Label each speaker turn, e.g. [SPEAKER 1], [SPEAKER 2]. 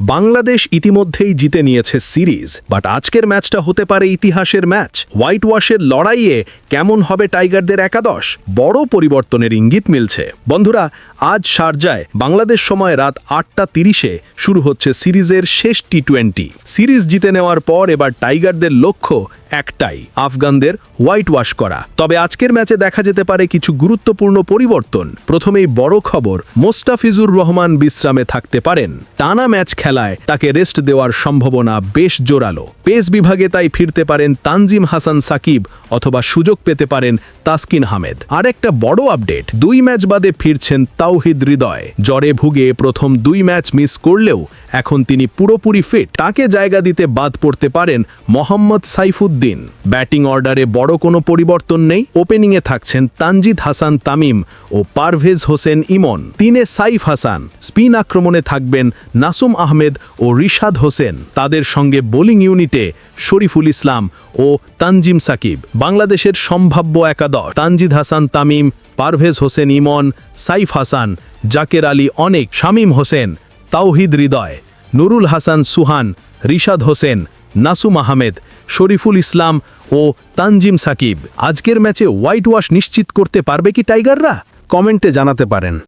[SPEAKER 1] বাংলাদেশ ইতিমধ্যেই জিতে নিয়েছে সিরিজ, বাট আজকের ম্যাচটা হতে পারে ইতিহাসের ম্যাচ। হোয়াইট ওয়াশের লড়াইয়ে কেমন হবে টাইগারদের একাদশ? বড় পরিবর্তনের ইঙ্গিত মিলছে। বন্ধুরা, আজ শারজায় বাংলাদেশ সময় রাত আটটা তিরিশে শুরু হচ্ছে সিরিজের শেষ টি টোয়েন্টি। সিরিজ জিতে নেওয়ার পর এবার টাইগারদের লক্ষ্য একটাই, আফগানদের হোয়াইট ওয়াশ করা। তবে আজকের ম্যাচে দেখা যেতে পারে কিছু গুরুত্বপূর্ণ পরিবর্তন। প্রথমেই বড় খবর, মোস্তাফিজুর রহমান বিশ্রামে থাকতে পারেন। টানা ম্যাচ খেলায় তাকে রেস্ট দেওয়ার সম্ভাবনা বেশ জোরালো। পেস বিভাগে তাই ফিরতে পারেন তানজিম হাসান সাকিব অথবা সুযোগ পেতে পারেন তাসকিন আহমেদ আরেকটা বড় আপডেট, দুই ম্যাচ বাদে ফিরছেন তাওহিদ হৃদয়। জ্বরে ভুগে প্রথম দুই ম্যাচ মিস করলেও এখন তিনি পুরোপুরি ফিট। তাকে জায়গা দিতে বাদ পড়তে পারেন মোহাম্মদ সাইফুদ্দিন। ব্যাটিং অর্ডারে বড় কোনো পরিবর্তন নেই। ওপেনিংয়ে থাকছেন তানজিদ হাসান, তামিম ও পারভেজ হোসেন, ইমন। তিনে সাইফ হাসান। স্পিন আক্রমণে থাকবেন নাসুম আহমেদ ও রিশাদ হোসেন। তাদের সঙ্গে বোলিং ইউনিটে শরীফুল ইসলাম ও তানজিম সাকিব। বাংলাদেশের সম্ভাব্য একাদশ। তানজিদ হাসান, তামিম, পারভেজ হোসেন, ইমন, সাইফ হাসান, জাকের আলী অনেক, শামীম হোসেন, তাওহিদ হৃদয়, নুরুল হাসান সুহান, রিশাদ হোসেন নাসুম আহমেদ, শরীফুল ইসলাম ও তানজিম সাকিব। আজকের ম্যাচে হোয়াইট ওয়াশ নিশ্চিত করতে পারবে কি টাইগাররা? কমেন্টে জানাতে পারেন।